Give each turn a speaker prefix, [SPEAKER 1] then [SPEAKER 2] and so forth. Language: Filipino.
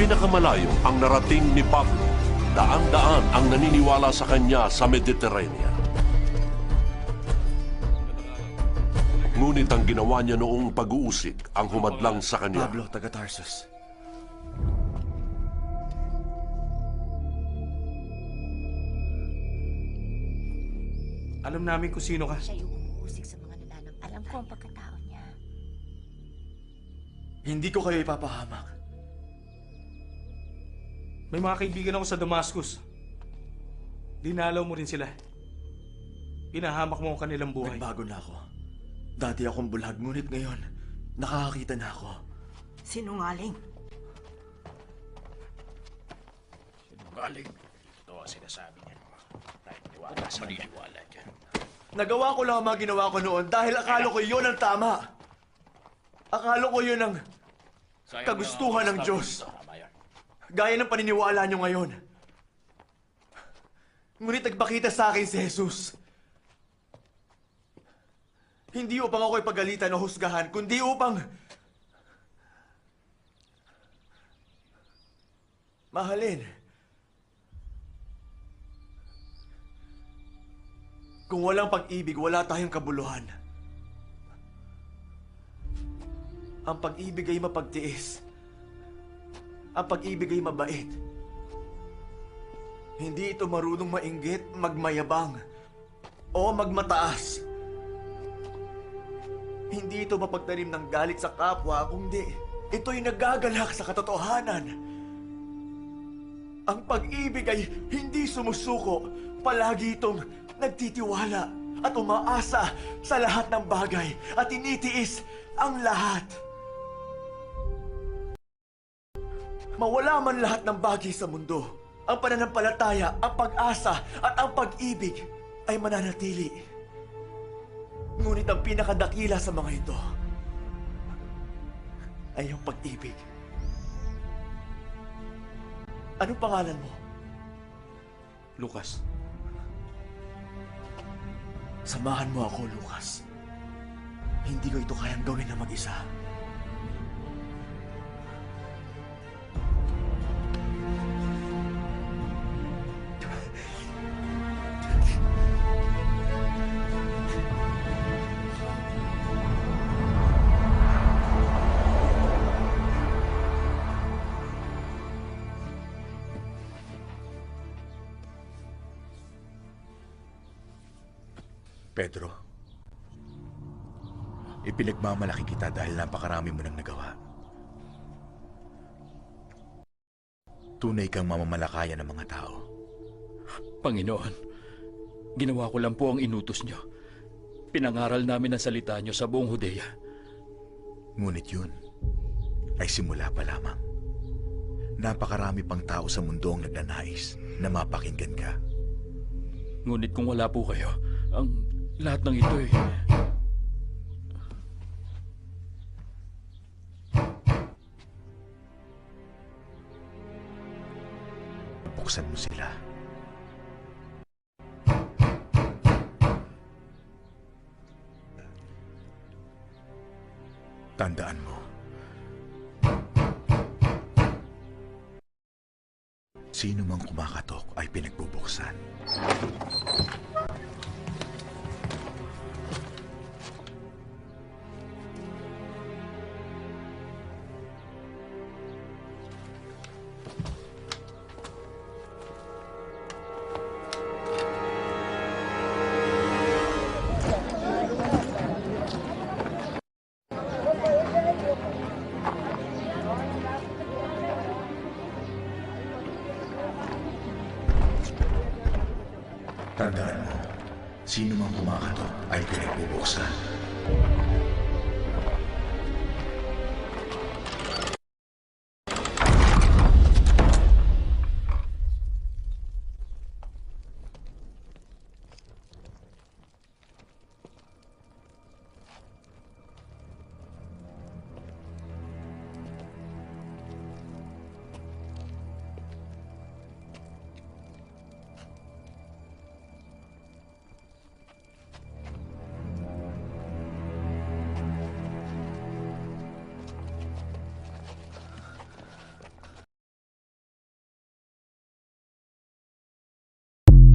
[SPEAKER 1] Pinakamalayo ang narating ni Pablo. Daan-daan ang naniniwala sa kanya sa Mediterranean. Ngunit ang ginawa niya noong pag-uusik ang humadlang sa kanya.
[SPEAKER 2] Pablo, taga Tarsus.
[SPEAKER 3] Alam namin kung sino ka.
[SPEAKER 4] Siya yung umuusik sa mga nananam. Alam ko ang pagkatao niya.
[SPEAKER 2] Hindi ko kayo ipapahamak.
[SPEAKER 3] May mga kaibigan ako sa Damascus. Dinalaw mo rin sila. Pinahamak mo ang kanilang buhay.
[SPEAKER 2] Nagbago na ako. Dati akong bulag, ngunit ngayon, nakakakita na ako.
[SPEAKER 5] Sinungaling.
[SPEAKER 6] Galing. Ito ang sinasabi niya. Kahit niwala sa maniwala dyan.
[SPEAKER 2] Nagawa ko lang ang mga ginawa ko noon dahil akala ko yun ang tama. Akala ko yun ang Kagustuhan ng Diyos.
[SPEAKER 6] Tama yan.
[SPEAKER 2] Gaya ng paniniwala nyo ngayon. Ngunit nagpakita sa akin si Jesus. Hindi upang ako ipagalitan o husgahan, kundi upang mahalin. Kung walang pag-ibig, wala tayong kabuluhan. Ang pag-ibig ay mapagtiis. Ang pag-ibig ay mabait. Hindi ito marunong mainggit, magmayabang, o magmataas. Hindi ito mapagtanim ng galit sa kapwa, kundi ito'y nagagalak sa katotohanan. Ang pag-ibig ay hindi sumusuko, palagi itong nagtitiwala at umaasa sa lahat ng bagay at tinitiis ang lahat. Mawala man lahat ng bagay sa mundo, ang pananampalataya, ang pag-asa at ang pag-ibig ay mananatili. Ngunit ang pinakadakila sa mga ito ay ang pag-ibig. Anong pangalan mo?
[SPEAKER 3] Lucas,
[SPEAKER 2] Samahan mo ako, Lucas. Hindi ko ito kayang gawin na mag-isa.
[SPEAKER 6] Pedro, ipinagmamalaki kita dahil napakarami mo nang nagawa. Tunay kang mamamalakaya ng mga tao.
[SPEAKER 7] Panginoon, ginawa ko lang po ang inutos niyo. Pinangaral namin ang salita niyo sa buong Hudeya.
[SPEAKER 6] Ngunit yun ay simula pa lamang. Napakarami pang tao sa mundo ang nagnanais na mapakinggan ka.
[SPEAKER 7] Ngunit kung wala po kayo, ang lahat ng ito ay...
[SPEAKER 6] Buksan mo sila. Tandaan mo. Sino mang kumakatok ay pinagbubuksan. Tandaan mo, sino mang kumakatok ay pinagbubuksan.